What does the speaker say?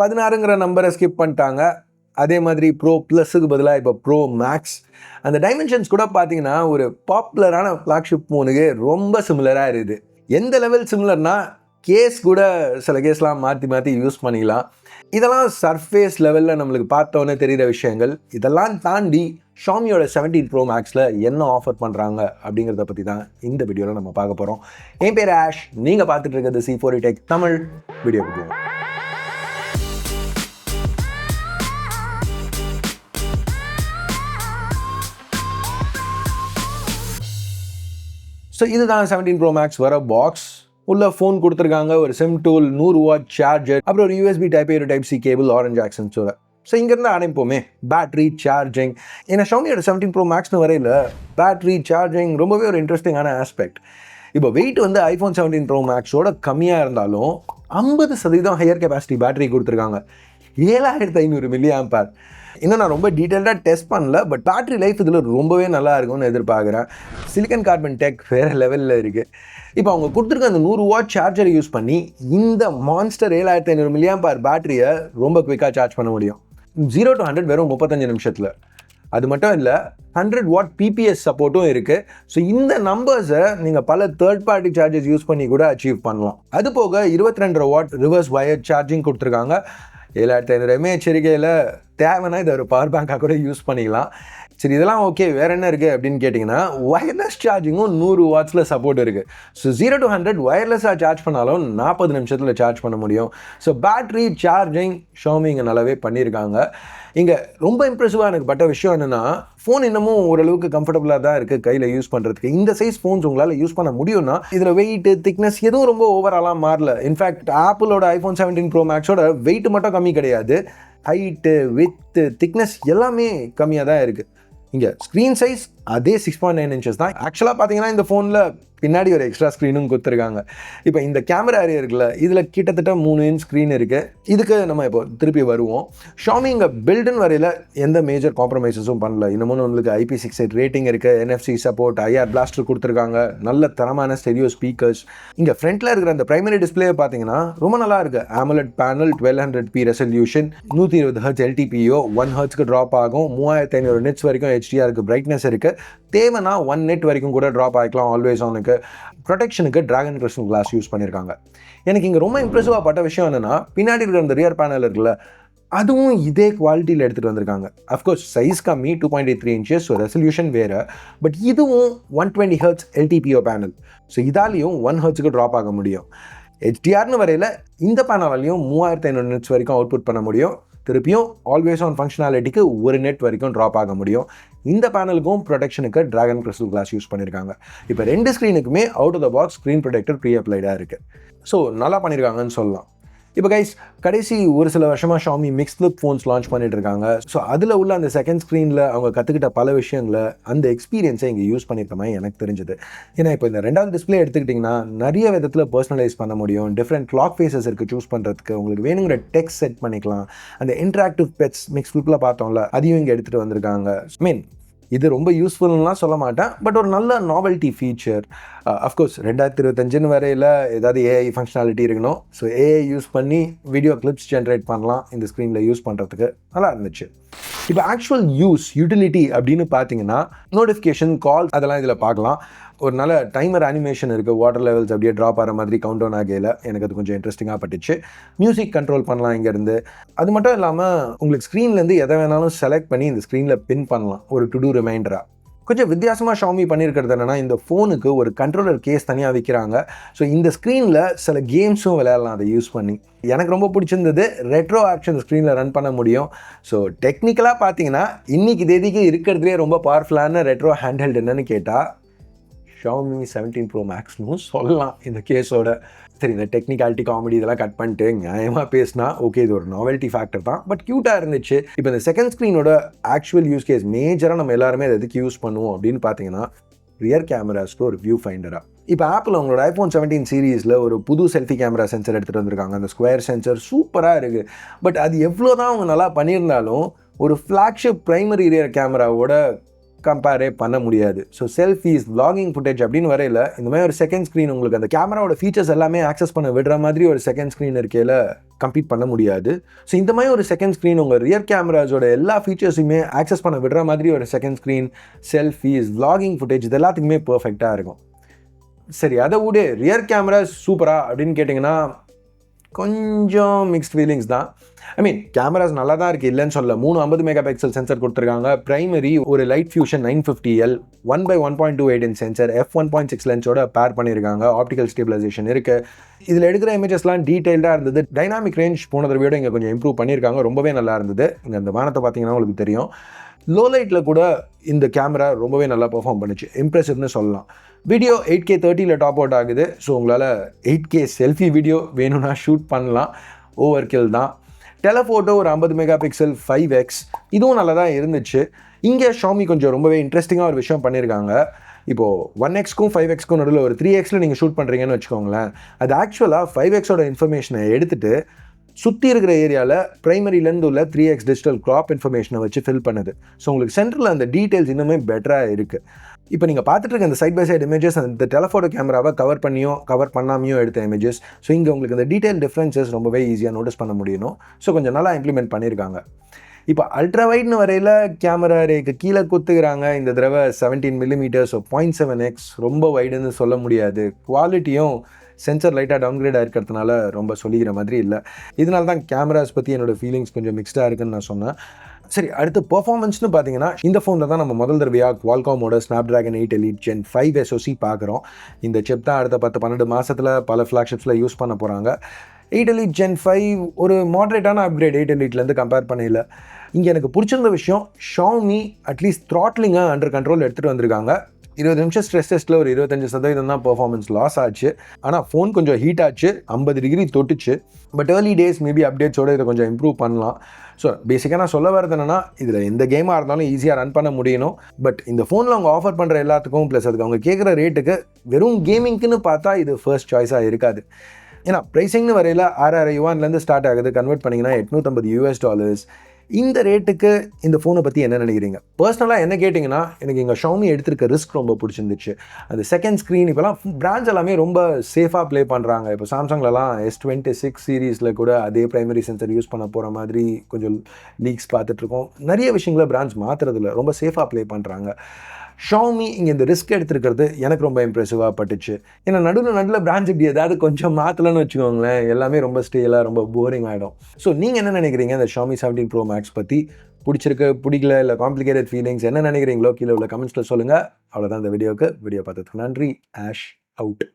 பதினாறுங்கிற நம்பரை ஸ்கிப் பண்ணிட்டாங்க. அதே மாதிரி ப்ரோ ப்ளஸுக்கு பதிலாக இப்போ ப்ரோ மேக்ஸ் அந்த டைமென்ஷன்ஸ் கூட பார்த்தீங்கன்னா ஒரு பாப்புலரான ஃப்ளாக்ஷிப் ஃபோனுக்கு ரொம்ப சிமிலராக இருக்குது. எந்த லெவல் சிமிலர்னா கேஸ் கூட சில கேஸ்லாம் மாற்றி மாற்றி யூஸ் பண்ணிக்கலாம். இதெல்லாம் சர்ஃபேஸ் லெவலில் நம்மளுக்கு பார்த்தோன்னே தெரிகிற விஷயங்கள். இதெல்லாம் தாண்டி ஷாமியோட 17 ப்ரோ மேக்ஸில் என்ன ஆஃபர் பண்ணுறாங்க அப்படிங்கிறத பற்றி தான் இந்த வீடியோவில் நம்ம பார்க்க போகிறோம் என் பேர் ஆஷ் நீங்கள் பார்த்துட்டு இருக்கிறது C four tech Tamil. Video போவோம். ஸோ இதுதான் 17 ப்ரோ மேக்ஸ் வர பாக்ஸ் உள்ள ஃபோன் கொடுத்துருக்காங்க ஒரு சிம் டூல் நூறு வாட் சார்ஜர் அப்புறம் ஒரு யூஎஸ்பி டைப் ஒரு டைப் சி கேபிள் ஆரஞ்ச் ஆக்சன்ஸோட ஸோ இங்கேருந்து ஆரம்பிப்போமே பேட்டரி சார்ஜிங் ஏன்னா ஷவுனியோட செவன்டீன் ப்ரோ மேக்ஸ்னு வரையில் பேட்ரி சார்ஜிங் ரொம்பவே ஒரு இன்ட்ரெஸ்டிங்கான ஆஸ்பெக்ட் இப்போ வெயிட் வந்து ஐஃபோன் 17 ப்ரோ மேக்ஸோட கம்மியாக இருந்தாலும் ஐம்பது சதவீதம் ஹையர் கெப்பாசிட்டி பேட்டரி கொடுத்துருக்காங்க. ஏழாயிரத்து ஐநூறு மில்லி ஆம்பேர் இன்னும் நான் ரொம்ப டீட்டெயில்டாக டெஸ்ட் பண்ணல பட் பேட்ரி லைஃப் இதில் ரொம்பவே நல்லா இருக்கும்னு எதிர்பார்க்குறேன். சிலிக்கன் கார்பன் டெக் வேறு லெவலில் இருக்குது இப்போ அவங்க கொடுத்துருக்க அந்த நூறு வாட் சார்ஜரை யூஸ் பண்ணி இந்த மான்ஸ்டர் ஏழாயிரத்து ஐநூறு மில்லியாம்பார் பேட்டரியை ரொம்ப குயிக்காக சார்ஜ் பண்ண முடியும். ஜீரோ டு ஹண்ட்ரட் வெறும் முப்பத்தஞ்சு நிமிஷத்தில். அது மட்டும் இல்லை ஹண்ட்ரட் வாட் பிபிஎஸ் சப்போர்ட்டும் இருக்குது ஸோ இந்த நம்பர்ஸை நீங்கள் பல தேர்ட் பார்ட்டி சார்ஜஸ் யூஸ் பண்ணி கூட அச்சீவ் பண்ணலாம். அது போக இருபத்தி ரெண்டரை வாட் ரிவர்ஸ் வயர் சார்ஜிங் கொடுத்துருக்காங்க. ஏழாயிரத்தி ஐநூறு எம்ஏ எச்சரிக்கையில் தேவைன்னா இதை ஒரு பவர் பேங்காக கூட யூஸ் பண்ணிக்கலாம். சரி இதெல்லாம் ஓகே வேறு என்ன இருக்குது அப்படின்னு கேட்டிங்கன்னா ஒயர்லெஸ் சார்ஜிங்கும் நூறு வாட்ஸில் சப்போர்ட் இருக்குது ஸோ ஜீரோ டு ஹண்ட்ரட் ஒயர்லெஸ்ஸாக சார்ஜ் பண்ணாலும் நாற்பது நிமிஷத்தில் சார்ஜ் பண்ண முடியும். ஸோ பேட்ரி சார்ஜிங் ஷோமி இங்கே நல்லாவே பண்ணியிருக்காங்க இங்கே ரொம்ப இம்ப்ரெசிவாக எனக்கு பட்ட விஷயம் என்னென்னா ஃபோன் இன்னமும் ஓரளவுக்கு கம்ஃபர்டபுளாக தான் இருக்குது கையில் யூஸ் பண்ணுறதுக்கு இந்த சைஸ் ஃபோன்ஸ் உங்களால் யூஸ் பண்ண முடியும்னா இதில் வெயிட்டு திக்னஸ் எதுவும் ரொம்ப ஓவராலாக மாறல. இன்ஃபேக்ட் ஆப்பிளோட ஐஃபோன் செவன்டீன் ப்ரோ மேக்ஸோட வெயிட் மட்டும் கம்மி கிடையாது. ஹைட்டு வித்து திக்னஸ் எல்லாமே கம்மியாக தான் இருக்குது இங்கே ஸ்க்ரீன் சைஸ் அதே சிக்ஸ் பாயிண்ட் நைன் இன்ச்சஸ் தான். ஆக்சுவலாக பார்த்தீங்கன்னா இந்த ஃபோனில் பின்னாடி ஒரு எக்ஸ்ட்ரா ஸ்க்ரீனும் கொடுத்துருக்காங்க. இப்போ இந்த கேமரா ஏரியா இருக்குல்ல இதில் கிட்டத்தட்ட மூணு இன்ச் ஸ்க்ரீன் இருக்குது இதுக்கு நம்ம இப்போ திருப்பி வருவோம். ஷாமி இங்கே பில்டுன்னு வரையில் எந்த மேஜர் காம்ப்ரமைசஸும் பண்ணல. இன்னமும் உங்களுக்கு ஐபி சிக்ஸ் எயிட் ரேட்டிங் இருக்குது என்எஃப்சி சப்போர்ட் ஐஆர் பிளாஸ்டர் கொடுத்துருக்காங்க. நல்ல தரமான ஸ்டெரியோ ஸ்பீக்கர்ஸ் இங்கே ஃப்ரண்ட்டில் இருக்கிற அந்த பிரைமரி டிஸ்பிளே பார்த்தீங்கன்னா ரொம்ப நல்லா இருக்குது AMOLED panel twelve hundred P resolution நூற்றி இருபது ஹர்ட்ஸ் எல்டிபிஓ ஒன் ஹர்ட்ஸ்க்கு ட்ராப் ஆகும். மூவாயிரத்தி ஐநூறு நெட்ஸ் வரைக்கும் ஹெச்டிஆருக்கு பிரைட்னஸ் இருக்குது தேவைன்னா ஒன் நெட் வரைக்கும் கூட ட்ராப் ஆகிக்கலாம் ஆல்வேஸ் ஆனுக்கு ப்ரொடெக்ஷனுக்கு டிராகன் கிறிஸ்டல் கிளாஸ் யூஸ் பண்ணியிருக்காங்க எனக்கு இங்கே ரொம்ப இம்ப்ரெசிவாக பட்ட விஷயம் என்னென்னா பின்னாடி இருக்கிற அந்த ரியர் பேனல் இருக்குல்ல அதுவும் இதே குவாலிட்டியில் எடுத்துகிட்டு வந்திருக்காங்க. அஃப்கோர்ஸ் சைஸ் கம்மி two point eight three inches so resolution வேறு. பட் இதுவும் one twenty hertz LTPO panel so இதாலேயும் one ஹர்ட்ஸுக்கு ட்ராப் ஆக முடியும். ஹெச்டிஆர்னு வரையில் இந்த பேனலாலையும் மூவாயிரத்து ஐநூறு நெட்ஸ் வரைக்கும் அவுட்புட் பண்ண முடியும். திருப்பியும் ஆல்வேஸ் ஆன் ஃபங்க்ஷனாலிட்டிக்கு ஒரு நெட் வரைக்கும் ட்ராப் ஆக முடியும். இந்த பேனலுக்கும் ப்ரொடெக்ஷனுக்கு ட்ராகன் கிறிஸ்டல் கிளாஸ் யூஸ் பண்ணியிருக்காங்க இப்போ ரெண்டு ஸ்க்ரீனுக்குமே out of the box screen protector pre அப்ளைடாக இருக்குது ஸோ நல்லா பண்ணியிருக்காங்கன்னு சொல்லலாம். இப்போ கைஸ் கடைசி ஒரு சில வருஷமாக Xiaomi mix look phones launch பண்ணிட்டு இருக்காங்க. ஸோ அதில் உள்ள அந்த செகண்ட் ஸ்க்ரீனில் அவங்க கற்றுக்கிட்ட பல விஷயங்களை அந்த எக்ஸ்பீரியன்ஸை இங்கே யூஸ் பண்ணியிருக்க மாதிரி எனக்கு தெரிஞ்சது. ஏன்னா இப்போ இந்த ரெண்டாவது டிஸ்பிளே எடுத்துக்கிட்டிங்கன்னா நிறைய விதத்தில் பர்சனலைஸ் பண்ண முடியும். டிஃப்ரெண்ட் கிளாக் ஃபேஸஸ் இருக்குது சூஸ் பண்ணுறதுக்கு உங்களுக்கு வேணுங்கிற டெக்ஸ்ட் செட் பண்ணிக்கலாம். அந்த இன்ட்ராக்டிவ் பெட்ஸ் மிக்ஸ் லுக்கில் பார்த்தோம்ல அதையும் இங்கே எடுத்துகிட்டு வந்திருக்காங்க. மீன் இது ரொம்ப யூஸ்ஃபுல்லாம் சொல்ல மாட்டேன். பட் ஒரு நல்ல நாவல்ட்டி ஃபீச்சர் அஃப்கோர்ஸ் uh, ரெண்டாயிரத்தி இருபத்தஞ்சுன்னு வரையில் ஏதாவது ஏஐ ஃபங்க்ஷனாலிட்டி இருக்கணும். ஸோ ஏஐ யூஸ் பண்ணி வீடியோ கிளிப்ஸ் ஜென்ரேட் பண்ணலாம். இந்த ஸ்க்ரீனில் யூஸ் பண்ணுறதுக்கு நல்லா இருந்துச்சு. இப்போ ஆக்சுவல் யூஸ் யூட்டிலிட்டி அப்படின்னு பார்த்தீங்கன்னா நோட்டிஃபிகேஷன் கால் அதெல்லாம் இதில் பார்க்கலாம். ஒரு நல்ல டைமர் அனிமேஷன் இருக்குது வாட்டர் லெவல்ஸ் அப்படியே ட்ராப் ஆகிற மாதிரி கவுண்ட் டவுன் ஆகையில் எனக்கு அது கொஞ்சம் இன்ட்ரெஸ்டிங்காக பட்டுச்சு. மியூசிக் கண்ட்ரோல் பண்ணலாம் இங்கேருந்து. அது மட்டும் இல்லாமல் உங்களுக்கு ஸ்க்ரீன்லேருந்து எதை வேணாலும் செலக்ட் பண்ணி இந்த ஸ்க்ரீனில் பின் பண்ணலாம். ஒரு டு டூ ரிமைண்டராக கொஞ்சம் வித்தியாசமாக ஷாமி பண்ணியிருக்கிறது என்னென்னா இந்த ஃபோனுக்கு ஒரு கண்ட்ரோலர் கேஸ் தனியாக விற்கிறாங்க ஸோ இந்த ஸ்க்ரீனில் சில கேம்ஸும் விளையாடலாம். அதை யூஸ் பண்ணி. எனக்கு ரொம்ப பிடிச்சிருந்தது ரெட்ரோ ஆக்ஷன் ஸ்க்ரீனில் ரன் பண்ண முடியும். ஸோ டெக்னிக்கலாக பார்த்தீங்கன்னா இன்றைக்கி தேதிக்கு இருக்கிறதுலே ரொம்ப பவர்ஃபுல்லான ரெட்ரோ ஹேண்ட்ஹெல்ட் என்னன்னு கேட்டால் ஷாமி செவன்டீன் ப்ரோ மேக்ஸ்னு சொல்லலாம். இந்த கேஸோட சரி இந்த டெக்னிக்காலிட்டி காமெடி இதெல்லாம் கட் பண்ணிட்டு நியாயமாக பேசினா ஓகே இது ஒரு நாவல்ட்டி ஃபேக்டர் தான். பட் க்யூட்டாக இருந்துச்சு. இப்போ இந்த செகண்ட் ஸ்க்ரீனோட ஆக்சுவல் யூஸ் கேஸ் மேஜராக நம்ம எல்லாருமே அதை எதுக்கு யூஸ் பண்ணுவோம் அப்படின்னு பார்த்தீங்கன்னா ரியர் கேமராஸ்க்கு ஒரு வியூ ஃபைண்டராக இப்போ ஆப்பிள் உங்களோட ஐஃபோன் செவன்டீன் சீரீஸில் ஒரு புது செல்ஃபி கேமரா சென்சர் எடுத்துகிட்டு வந்திருக்காங்க. அந்த ஸ்கொயர் சென்சர் சூப்பராக இருக்குது பட் அது எவ்வளோ தான் அவங்க நல்லா பண்ணியிருந்தாலும் ஒரு ஃப்ளாக்ஷிப் ப்ரைமரி ரியர் கேமராவோட கம்பேரே பண்ண முடியாது. ஸோ செல்ஃபீஸ் லாகிங் ஃபுட்டேஜ் அப்படின்னு வரையில இந்த மாதிரி ஒரு செகண்ட் ஸ்க்ரீன் உங்களுக்கு அந்த கேமராவோட ஃபீச்சர்ஸ் எல்லாமே ஆக்சஸ் பண்ண விடுற மாதிரி ஒரு செகண்ட் ஸ்க்ரீன் இருக்கையில் கம்ப்ளீட் பண்ண முடியாது. ஸோ இந்த மாதிரி ஒரு செகண்ட் ஸ்க்ரீன் உங்கள் ரியர் கேமராஸோட எல்லா ஃபீச்சர்ஸுமே ஆக்சஸ் பண்ண விடுற மாதிரி ஒரு second screen selfies vlogging footage இது எல்லாத்துக்குமே பர்ஃபெக்டாக இருக்கும். சரி அதை விட. ரியர் கேமரா சூப்பரா அப்படின்னு கேட்டிங்கன்னா கொஞ்சம் மிக்ஸ்ட் ஃபீலிங்ஸ் தான். ஐ மீன் கேமராஸ் நல்லா தான் இருக்குது இல்லைன்னு சொல்ல மூணு ஐம்பது மெகா பிக்சல் சென்சர் கொடுத்துருக்காங்க. ப்ரைமரி ஒரு light fusion nine fifty L one by one point two eight in sensor F one point six லென்ஸோட pair பண்ணியிருக்காங்க ஆப்டிக்கல் ஸ்டேபிளைசேஷன் இருக்குது இதில் எடுக்கிற இமேஜஸ்லாம் டீட்டெயில்டாக இருந்தது. டைனாமிக் ரேஞ்ச் போன தடவையோட இங்கே கொஞ்சம் இம்ப்ரூவ் பண்ணியிருக்காங்க ரொம்பவே நல்லா இருந்தது. இங்கே அந்த வானத்தை பார்த்தீங்கன்னா உங்களுக்கு தெரியும். லோ லைட்டில் கூட இந்த கேமரா ரொம்பவே நல்லா பெர்ஃபார்ம் பண்ணுச்சு. இம்ப்ரெசிவ்னு சொல்லலாம். வீடியோ எயிட் கே தேர்ட்டியில் டாப் அவுட் ஆகுது. ஸோ உங்களால் எயிட் கே செல்ஃபி வீடியோ வேணும்னா ஷூட் பண்ணலாம். ஓவர் கில் தான். டெலஃபோட்டோ ஒரு ஐம்பது மெகா பிக்சல் ஃபைவ் எக்ஸ் இதுவும் நல்லா தான் இருந்துச்சு. இங்கே ஷாமி கொஞ்சம் ரொம்பவே இன்ட்ரெஸ்டிங்காக ஒரு விஷயம் பண்ணியிருக்காங்க இப்போது ஒன் எக்ஸ்க்கும் ஃபைவ் எக்ஸ்க்கும் நடுவில் ஒரு த்ரீ எக்ஸில் நீங்கள் ஷூட் பண்ணுறீங்கன்னு வச்சுக்கோங்களேன். அது ஆக்சுவலாக ஃபைவ் எக்ஸோட இன்ஃபர்மேஷனை எடுத்துகிட்டு சுற்றி இருக்கிற ஏரியாவில் ப்ரைமரிலேருந்து உள்ள த்ரீ எக்ஸ் டிஜிட்டல் க்ராப் இன்ஃபர்மேஷனை வச்சு ஃபில் பண்ணுது. ஸோ உங்களுக்கு சென்டரில் அந்த டீட்டெயில்ஸ் இன்னுமே பெட்டராக இருக்குது இப்போ நீங்கள் பார்த்துட்டு இருக்க இந்த சைட் பை சைடு இமேஜஸ் அந்த டெலஃபோட்டோ கேமராவை கவர் பண்ணியோ கவர் பண்ணாமையோ எடுத்த இமேஜஸ் ஸோ இங்கே உங்களுக்கு இந்த டீட்டெயில் டிஃப்ரென்சஸ் ரொம்பவே ஈஸியாக நோட்டீஸ் பண்ண முடியணும். ஸோ கொஞ்சம் நல்லா இம்ப்ளிமெண்ட் பண்ணியிருக்காங்க இப்போ அல்ட்ரா வைட்னு வரையில் கேமரா ரேக்கு கீழே குத்துக்கிறாங்க இந்த தடவை seventeen millimetres point seven X ரொம்ப வைடுன்னு சொல்ல முடியாது. குவாலிட்டியும் சென்சர் லைட்டாக டவுன்கிரேட் இருக்கிறதுனால ரொம்ப சொல்லிக்கிற மாதிரி இல்லை. இதனால தான் கேமராஸ் பற்றி என்னோடய ஃபீலிங்ஸ் கொஞ்சம் மிக்ஸ்டாக இருக்குன்னு நான் சொன்னேன். சரி அடுத்து பர்ஃபார்மன்ஸ்னு பார்த்தீங்கன்னா இந்த ஃபோனில் தான் நம்ம முதல் தடவையாக குவால்காமோட Snapdragon eight elite gen five SoC பார்க்குறோம் இந்த செப் தான் அடுத்த பத்து பன்னெண்டு மாதத்தில் பல ஃப்ளாக்ஷிப்ஸில் யூஸ் பண்ண போகிறாங்க எயிட் எலிட் ஜென் ஃபைவ் ஒரு மாட்ரேட்டான அப்கிரேட் எயிட் எலிட்லேருந்து கம்பேர் பண்ணல இங்கே எனக்கு பிடிச்சிருந்த விஷயம் ஷாமி அட்லீஸ்ட் த்ராட்லிங்காக அண்டர் கண்ட்ரோல் எடுத்துகிட்டு வந்திருக்காங்க. இருபது நிமிஷம் ஸ்ட்ரெஸ் டெஸ்ட்டில் ஒரு இருபத்தஞ்சு சதவீதம் தான் பர்ஃபார்மன்ஸ் லாஸ் ஆச்சு. ஆனால் ஃபோன் கொஞ்சம் ஹீட் ஆச்சு. ஐம்பது டிகிரி தொட்டுச்சு. பட் ஏர்லி டேஸ் மேபி அப்டேட்ஸோட இதை கொஞ்சம் இம்ப்ரூவ் பண்ணலாம். ஸோ பேசிக்காக நான் சொல்ல வரது என்னன்னா இதில் எந்த கேமாக இருந்தாலும் ஈஸியாக ரன் பண்ண முடியணும். பட் இந்த ஃபோனில் அவங்க ஆஃபர் பண்ணுற எல்லாத்துக்கும் ப்ளஸ் அதுக்கு அவங்க கேட்குற ரேட்டுக்கு வெறும் கேமிங்க்குன்னு பார்த்தா இது ஃபர்ஸ்ட் சாய்ஸாக இருக்காது. ஏன்னா ப்ரைஸிங்னு வரையில் ஆறாயிரம் யுவான்லேருந்து ஸ்டார்ட் ஆகுது. கன்வெர்ட் பண்ணிங்கன்னா எட்நூற்றம்பது யூஎஸ் டாலர்ஸ் இந்த ரேட்டுக்கு இந்த ஃபோனை பற்றி என்ன நினைக்கிறீங்க? பர்சனலாக என்ன கேட்டிங்கன்னா எனக்கு இங்கே ஷவுமி எடுத்திருக்க ரிஸ்க் ரொம்ப பிடிச்சிருந்துச்சு. அந்த செகண்ட் ஸ்க்ரீன் இப்போலாம் பிராண்ட்ஸ் எல்லாமே ரொம்ப சேஃபாக ப்ளே பண்ணுறாங்க இப்போ சாம்சங்லலாம் எஸ் டுவெண்ட்டி சிக்ஸ் சீரீஸில் கூட அதே ப்ரைமரி சென்சர் யூஸ் பண்ண போகிற மாதிரி கொஞ்சம் லீக்ஸ் பார்த்துட்ருக்கோம் நிறைய விஷயங்கள பிராண்ட்ஸ் மாற்றுறதில்ல ரொம்ப சேஃபாக ப்ளே பண்ணுறாங்க ஷாமி இங்கே இந்த ரிஸ்க் எடுத்துருக்கிறது எனக்கு ரொம்ப இம்ப்ரெசிவாக பட்டுச்சு. ஏன்னா நடுவில் நடுவில் பிராண்ட்ஸ் இப்படி ஏதாவது கொஞ்சம் மாற்றலன்னு வச்சுக்கோங்களேன் எல்லாமே ரொம்ப ஸ்டேலாக ரொம்ப போரிங் ஆகிடும் ஸோ நீங்கள் என்ன நினைக்கிறீங்க? இந்த ஷாமி செவன்டீன் ப்ரோ மேக்ஸ் பற்றி பிடிச்சிருக்கு பிடிக்கல இல்லை காம்ப்ளிகேட்டட் ஃபீலிங்ஸ் என்ன நினைக்கிறீங்களோ கீழே உள்ள கமெண்ட்ஸில் சொல்லுங்கள் அவ்வளோதான் இந்த வீடியோவுக்கு. வீடியோ பார்த்ததுக்கு நன்றி. Ash out